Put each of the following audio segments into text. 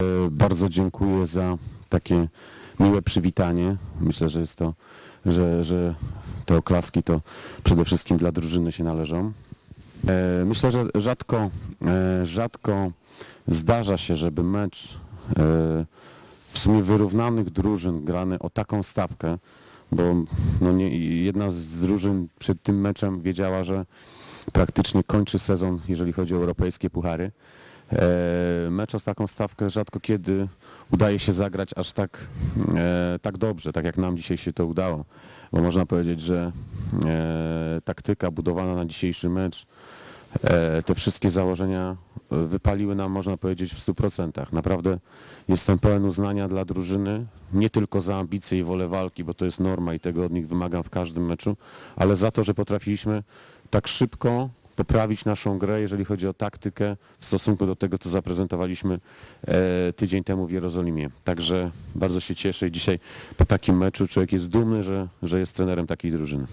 E, Bardzo dziękuję za takie miłe przywitanie. Myślę, że jest to, że, że te oklaski to przede wszystkim dla drużyny się należą. E, Myślę, że rzadko, e, rzadko zdarza się, żeby mecz w sumie wyrównanych drużyn grany o taką stawkę, bo no nie, jedna z drużyn przed tym meczem wiedziała, że praktycznie kończy sezon, jeżeli chodzi o europejskie puchary. E, Mecz o taką stawkę rzadko kiedy udaje się zagrać aż tak, e, tak dobrze, tak jak nam dzisiaj się to udało. Bo można powiedzieć, że e, taktyka budowana na dzisiejszy mecz, te wszystkie założenia wypaliły nam, można powiedzieć, w 100%. Naprawdę jestem pełen uznania dla drużyny, nie tylko za ambicje i wolę walki, bo to jest norma i tego od nich wymagam w każdym meczu, ale za to, że potrafiliśmy tak szybko poprawić naszą grę, jeżeli chodzi o taktykę w stosunku do tego, co zaprezentowaliśmy e, tydzień temu w Jerozolimie. Także bardzo się cieszę i dzisiaj po takim meczu człowiek jest dumny, że, że jest trenerem takiej drużyny.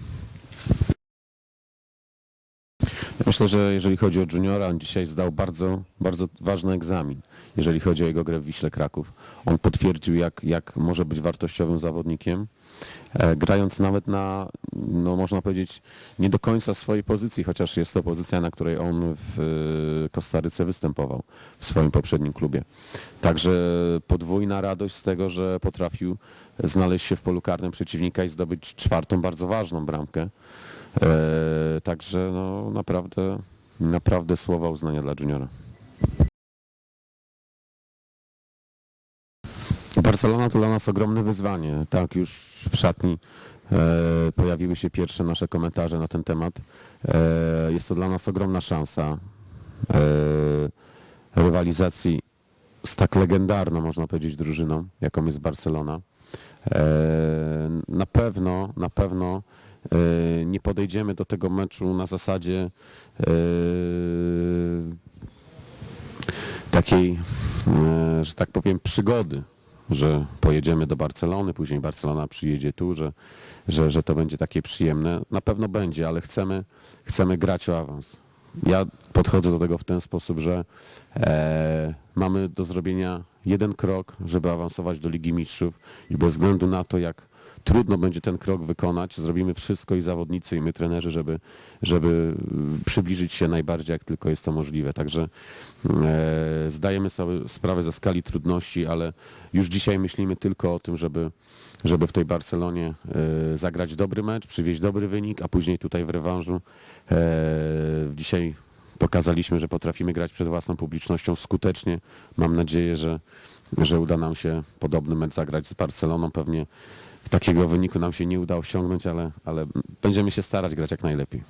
Myślę, że jeżeli chodzi o juniora, on dzisiaj zdał bardzo, bardzo ważny egzamin, jeżeli chodzi o jego grę w Wiśle Kraków. On potwierdził, jak, jak może być wartościowym zawodnikiem, e, grając nawet na, no można powiedzieć, nie do końca swojej pozycji, chociaż jest to pozycja, na której on w e, Kostaryce występował w swoim poprzednim klubie. Także podwójna radość z tego, że potrafił znaleźć się w polu karnym przeciwnika i zdobyć czwartą bardzo ważną bramkę. E, Także no, naprawdę, naprawdę słowa uznania dla juniora. Barcelona to dla nas ogromne wyzwanie. Tak, już w szatni pojawiły się pierwsze nasze komentarze na ten temat. E, jest to dla nas ogromna szansa e, rywalizacji z tak legendarną, można powiedzieć, drużyną, jaką jest Barcelona. E, na pewno, na pewno e, nie podejdziemy do tego meczu na zasadzie e, takiej, e, że tak powiem, przygody, że pojedziemy do Barcelony, później Barcelona przyjedzie tu, że, że, że to będzie takie przyjemne. Na pewno będzie, ale chcemy, chcemy grać o awans. Ja podchodzę do tego w ten sposób, że e, mamy do zrobienia jeden krok, żeby awansować do Ligi Mistrzów i bez względu na to, jak trudno będzie ten krok wykonać, zrobimy wszystko i zawodnicy, i my trenerzy, żeby, żeby przybliżyć się najbardziej, jak tylko jest to możliwe. Także e, zdajemy sobie sprawę ze skali trudności, ale już dzisiaj myślimy tylko o tym, żeby, żeby w tej Barcelonie e, zagrać dobry mecz, przywieźć dobry wynik, a później tutaj w rewanżu e, dzisiaj pokazaliśmy, że potrafimy grać przed własną publicznością skutecznie. Mam nadzieję, że, że uda nam się podobny mecz zagrać z Barceloną. Pewnie takiego wyniku nam się nie uda osiągnąć, ale, ale będziemy się starać grać jak najlepiej.